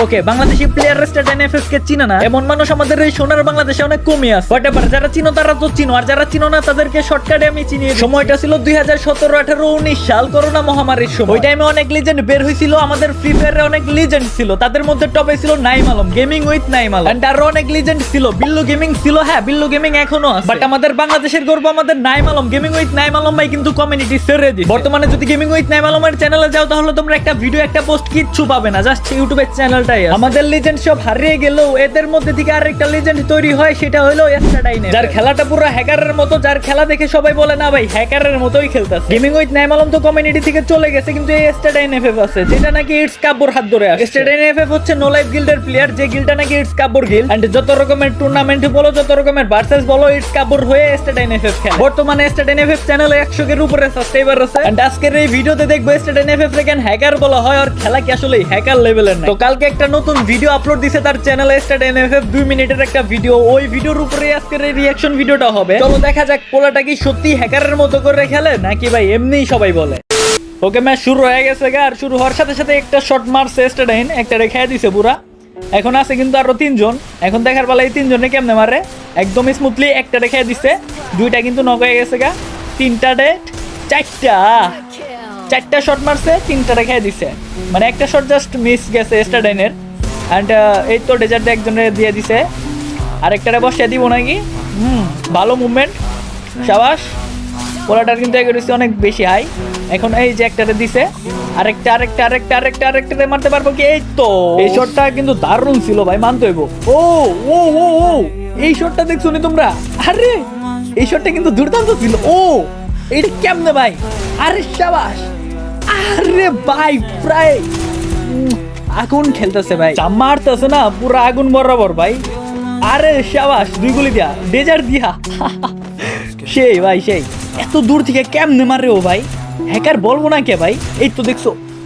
Okay, Bangladeshi player star NFS কে চিনে না। এমন মানুষ আমাদের এই সোনার বাংলাদেশে অনেক কমই আছে। হোয়াটএভার যারা চিনো তারা তো চিনো, আর যারা চিনো না, তাদেরকে শর্টকাটে আমি চিনি সময়টা ছিল দুই হাজার সতেরো, আঠারো, উনিশ সাল, করোনা মহামারীর সময়। ওই টাইমে অনেক লিজেন্ড বের হয়েছিল আমাদের ফ্রি ফায়ারে অনেক লিজেন্ড ছিল। তাদের মধ্যে টপে ছিল Naim Alam gaming with Naim Alam. And আরও অনেক লিজেন্ড ছিল, বিল্লু গেমিং ছিল হ্যাঁ বিল্লু গেমিং এখনও আছে। বাট আমাদের বাংলাদেশের গর্ব আমাদের নাইম আলম। গেমিং উইথ নাইম আলম ভাই কিন্তু কমিউনিটি ছেড়ে দিচ্ছে বর্তমানে যদি গেমিং উইথ নাইম আলমের চ্যানেলে যাও, তাহলে তোমরা একটা ভিডিও একটা পোস্ট কিচ্ছু পাবে না। জাস্ট ইউটিউবের চ্যানেলটাই আছে। আমাদের লিজেন্ড সব হারিয়ে গেলেও এদের মধ্যে থেকে আরেকটা লিজেন্ড তৈরি হয় সেটা হলো এস্টাডাইনে যার খেলাটা পুরো হ্যাকারের মতো যার খেলা দেখে সবাই বলে না ভাই হ্যাকারের মতোই খেলতেছে। গেমিং উইথ নাইম আলম তো কমিউনিটি থেকে চলে গেছে কিন্তু এই এস্টাডাইন এফএফ আছে যেটা নাকি ইটস কাব্বর হাত ধরে আসছে। এস্টাডাইন এফএফ হচ্ছে নো লাইফ গিল্ডের প্লেয়ার যে গিল্ডটা নাকি ইটস কাব্বর গিল্ড এন্ড যত রকমের টুর্নামেন্ট বলো যত রকমের ভার্সেস বলো ইটস কাব্বর হয়ে এস্টাডাইন এফএফ খেলে। বর্তমানে এস্টাডাইন এফএফ চ্যানেলে 100 এর উপরে সাবস্ক্রাইবার আছে। এন্ড আজকের এই ভিডিওতে দেখব এস্টাডাইন এফএফ কেন হ্যাকার বলা হয় আর খেলা কি আসলে হ্যাকার লেভেলের না তো কালকে একটা নতুন ভিডিও আপলোড দিছে তার চ্যানেলে এস্টাডাইন এফএফ 2 মিনিটের একটা ভিডিও ওই ভিডিওর উপরে আজকের এই রিঅ্যাকশন ভিডিওটা হবে। চলো দেখা যাক পোলাটা কি সত্যি হ্যাকারের মতো করে খেলে, নাকি ভাই এমনিই সবাই বলে। ওকে ম্যাচ শুরু হয়ে গেছে গা, আর শুরু হওয়ার সাথে সাথে একটা শট মারছে স্টেডাইন একটা রেখে দিছে পুরা এখন আছে কিন্তু আরও তিনজন। এখন দেখার বেলা এই তিনজনে কেমনে মারে? একদম স্মুথলি একটা রেখে দিছে, দুইটা কিন্তু নক হয়ে গেছে গা। তিনটা ডেট চারটা। চারটা শট মারছে তিনটা রেখে দিছে। মানে একটা শট জাস্ট মিস গেছে স্টেডাইনের অ্যান্ড এই তো ডেজার্টে একজনের দিয়ে দিছে। আরেকটারে বসে দিব নাকি? হুম, ভালো মুভমেন্ট সাবাস পোলাটার কিন্তু অ্যাকুরেসি অনেক বেশি হাই এখন এই যে একটাতে দিছে, আরেকটা আরেকটা আরেকটা আরেকটা, আরেকটাতে মারতে পারব কি? এই তো। এই শটটা কিন্তু দারুণ ছিল ভাই, মানতে হইব। ও ও ও ও, এই শটটা দেখছ নি তোমরা? আরে, এই শটটা কিন্তু দুর্দান্ত ছিল। ও, এইটা কেমনে ভাই? আরে সাবাস। আরে ভাই, প্রায় আগুন খেলতেছে ভাই। মারতেছে না, পুরো আগুন বরাবর ভাই। আরে সাবাস, দুই গুলি দিয়া, ডেজার দিয়া। সেই ভাই, সেই। এত দূর থেকে কেমনে মারে ও ভাই? হ্যাকার বলব না কে ভাই? এই তো দেখছ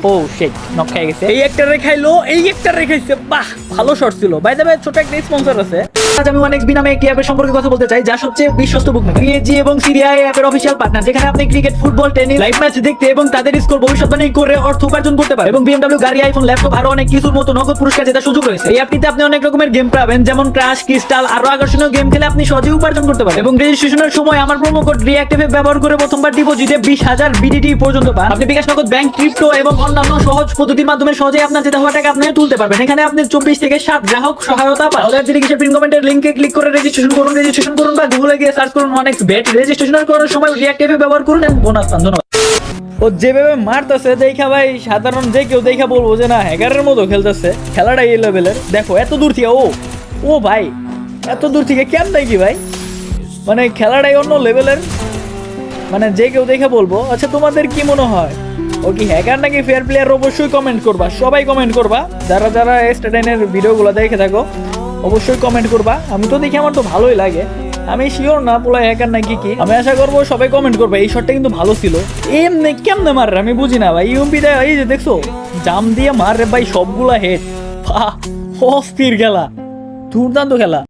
ও সেই নক খেয়ে গেছে। এই একটা রেখাইলো এই একটা রেখাইছে বাহ ভালো শট ছিল। ভাই যাবে ছোট একটা স্পন্সর আছে। আজ আমি অনেক নামে একটি অ্যাপের সম্পর্কে কথা বলতে চাই যা সবচেয়ে বিশ্বস্ত বুক পিএজি এবং সিরিয়া অ্যাপের অফিসিয়াল পার্টনার যেখানে আপনি cricket football tennis live match দেখতে এবং তাদের স্কোর ভবিষ্যৎবাণী করে অর্থ উপার্জন করতে পারেন এবং বিএমডব্লিউ গাড়ি আইফোন ল্যাপটপ আরও অনেক কিছুর মতো নগদ পুরস্কার জেতার সুযোগ রয়েছে। এই অ্যাপটিতে আপনি অনেক রকমের গেম পাবেন যেমন ক্রাশ ক্রিস্টাল আরও আকর্ষণীয় গেম খেলে আপনি সহজেই উপার্জন করতে পারেন এবং রেজিস্ট্রেশনের সময় আমার প্রোমো কোড রিঅ্যাক্টিভে ব্যবহার করে প্রথমবার ডিপোজিটে বিশ হাজার বিডিটি পর্যন্ত পান। আপনি বিকাশ নগদ ব্যাংক ক্রিপ্টো এবং অন্যান্য সহজ পদ্ধতির মাধ্যমে সহজেই আপনার জেতা হওয়া টাকা আপনি তুলতে পারবেন। এখানে আপনি চব্বিশ থেকে সাত গ্রাহক সহায়তা পান। ওদের যদি কিছু পিন কমেন্টের লিঙ্কে ক্লিক করে রেজিস্ট্রেশন করুন রেজিস্ট্রেশন করুন বা গুগলে গিয়ে সার্চ করুন অনেক বেট রেজিস্ট্রেশন করার সময় রিঅ্যাক্টিভে ব্যবহার করুন এবং বোনাস পান। ধন্যবাদ। ও যেভাবে মারতেছে, দেখা ভাই, সাধারণ যে কেউ দেখা বলব যে না হ্যাকারের মতো খেলতেছে, খেলাটা এই লেভেলের দেখো, এত দূর থেকে, ও ও ভাই, এত দূর থেকে কেন কি ভাই? মানে খেলাটাই অন্য লেভেলের মানে যে কেউ দেখে বলব আচ্ছা তোমাদের কি মনে হয়? ও কি হ্যাকার নাকি ফেয়ার প্লেয়ার অবশ্যই কমেন্ট করবা। সবাই কমেন্ট করবা। যারা যারা স্টেডাইনের ভিডিওগুলো দেখে থাকো, অবশ্যই কমেন্ট করবা। আমি তো দেখি আমার তো ভালোই লাগে। আমি শিওর না পোলা হ্যাকার নাকি কি। আমি আশা করব সবাই কমেন্ট করবে। এই শটটা কিন্তু ভালো ছিল। এমনি কেমনে মার আমি বুঝি না ভাই। ইউএমপি দেয় এই যে দেখছ, জাম দিয়ে মার রে ভাই সবগুলা হেড অস্থির খেলা। দুর্দান্ত খেলা।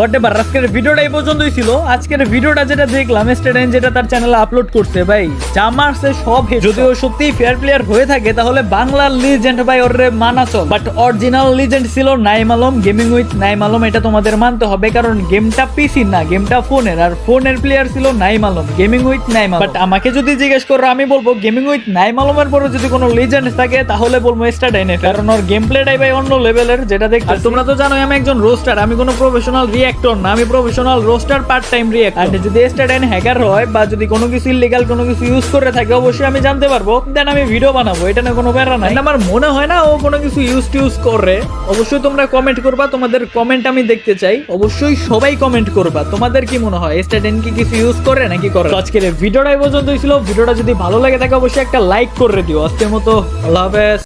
হোয়াটএভার আজকের ভিডিওটা এই পর্যন্তই ছিল। আজকের ভিডিওটা যেটা দেখলাম স্টেডেন যেটা তার চ্যানেলে আপলোড করছে, ভাই যা মারছে সব hit। যদিও সত্যি ফেয়ার প্লেয়ার হয়ে থাকে, তাহলে বাংলার লিজেন্ড ভাই, ওর মানা চল। বাট অরিজিনাল লিজেন্ড ছিল নাইম আলম গেমিং উইথ নাইম আলম, এটা তোমাদের মানতে হবে, কারণ গেমটা পিসি না গেমটা ফোনের আর ফোনের প্লেয়ার ছিল Naim Alam gaming with Naim but আমাকে যদি জিজ্ঞেস করো, আমি বলব গেমিং উইথ নাইম আলমের পরে যদি কোনো লিজেন্ড থাকে, তাহলে বলব স্টাডাইনে কারণ ওর গেম প্লেটাই ভাই অন্য লেভেলের যেটা দেখতে তোমরা তো জানোই, আমি একজন রোস্টার আমি কোনো প্রফেশনাল রিঅ্যাক্টর না আমি professional roaster part time react আর যদি স্টাডাইন হ্যাকার হয় বা যদি কোনো কিছু ইলিগাল কোনো কিছু ইউজ করে থাকে অবশ্যই আমি জানতে পারব। দেন আমি ভিডিও বানাবো এটা না কোনো প্যারা নাই। আমার মনে হয় না ও কোনো কিছু ইউজ টিউজ করে। অবশ্যই তোমরা কমেন্ট করবা তোমাদের কমেন্ট আমি দেখতে চাই। অবশ্যই সবাই কমেন্ট করবা। তোমাদের কি মনে হয়? স্টাডেন কি কিছু ইউজ করে নাকি করে? আজকের এই ভিডিওটা এই পর্যন্তই ছিল। ভিডিওটা যদি ভালো লাগে থাকে অবশ্যই একটা লাইক করে দিও। আজকের মতো আল্লাহ হাফেজ।